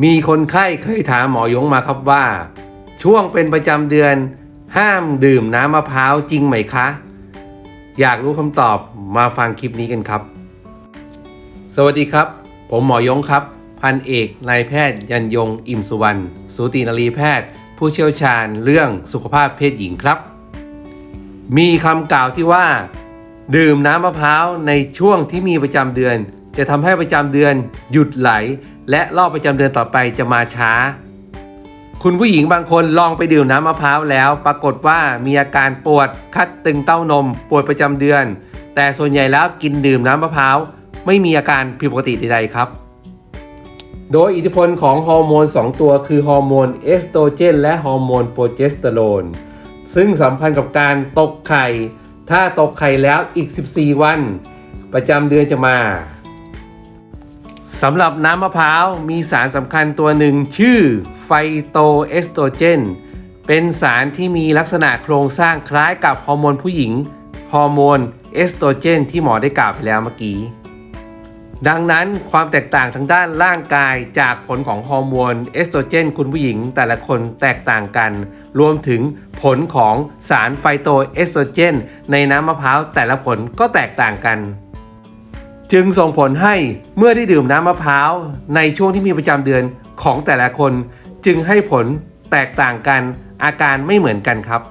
มีคนไข้เคยถามหมอยงมาครับว่า ช่วงเป็นประจำเดือน ห้ามดื่มน้ำมะพร้าวจริงไหมคะ อยากรู้คำตอบมาฟังคลิปนี้กันครับ สวัสดีครับ ผมหมอยงครับ พันเอกนายแพทย์ยันยงอิ่มสุวรรณสูตินรีแพทย์ ผู้เชี่ยวชาญเรื่องสุขภาพเพศหญิงครับ มีคำกล่าวที่ว่า ดื่มน้ำมะพร้าวในช่วงที่มีประจำเดือน จะทำให้ประจำเดือนหยุดไหล และรอบประจำเดือนต่อไปจะมาช้า คุณผู้หญิงบางคนลองไปดื่มน้ำมะพร้าวแล้ว ปรากฏว่ามีอาการปวดคัดตึงเต้านม ปวดประจำเดือน แต่ส่วนใหญ่แล้วกินดื่มน้ำมะพร้าวไม่มีอาการผิดปกติใดๆครับ โดยอิทธิพลของฮอร์โมน 2 ตัวคือฮอร์โมนเอสโตรเจน และฮอร์โมนโปรเจสเตอโรนซึ่งสัมพันธ์กับการตกไข่ ถ้าตกไข่แล้วอีก 14 วัน ประจำเดือนจะมา สำหรับน้ำมะพร้าวมีสารสำคัญตัวหนึ่งชื่อไฟโตเอสโตรเจน เป็นสารที่มีลักษณะโครงสร้างคล้ายกับฮอร์โมนผู้หญิง ฮอร์โมนเอสโตรเจน ที่หมอได้กล่าวไปแล้วเมื่อกี้ ดังนั้นความแตกต่างทางด้านร่างกายจากผลของฮอร์โมนเอสโตรเจน คุณผู้หญิง แต่ละคนแตกต่างกัน รวมถึงผลของสารไฟโตเอสโตรเจน ในน้ำมะพร้าวแต่ละผลก็แตกต่างกัน จึงส่งผลให้เมื่อได้ดื่มน้ำมะพร้าวในช่วงที่มีประจำเดือนของแต่ละคน จึงให้ผลแตกต่างกันอาการไม่เหมือนกันครับ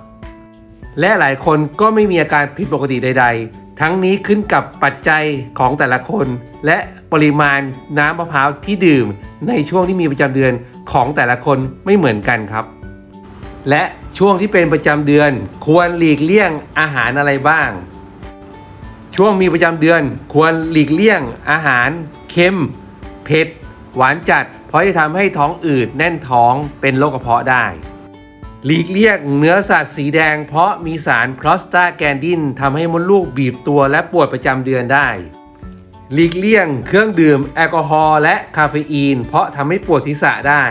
และหลายคนก็ไม่มีอาการผิดปกติใด ๆ ทั้งนี้ขึ้นกับปัจจัยของแต่ละคน และปริมาณน้ำมะพร้าวที่ดื่มในช่วงที่มีประจำเดือนของแต่ละคนไม่เหมือนกันครับ และช่วงที่เป็นประจำเดือนควรหลีกเลี่ยงอาหารอะไรบ้าง ช่วงมีประจำเดือนควรหลีกเลี่ยงอาหาร เค็ม เผ็ด หวานจัด เพราะจะทำให้ท้องอืดแน่นท้องเป็นโรคกระเพาะได้ หลีกเลี่ยงเนื้อสัตว์สีแดง เพราะมีสารคลอสตาแกนดินทำให้มดลูกบีบตัวและปวดประจำเดือนได้ หลีกเลี่ยงเครื่องดื่มแอลกอฮอล์และคาเฟอีน เพราะทำให้ปวดศีรษะได้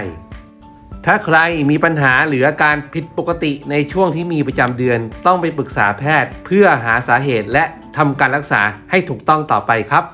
ถ้าใครมีปัญหาหรืออาการผิดปกติในช่วงที่มีประจำเดือน ต้องไปปรึกษาแพทย์เพื่อหาสาเหตุและทำการรักษาให้ถูกต้องต่อไปครับ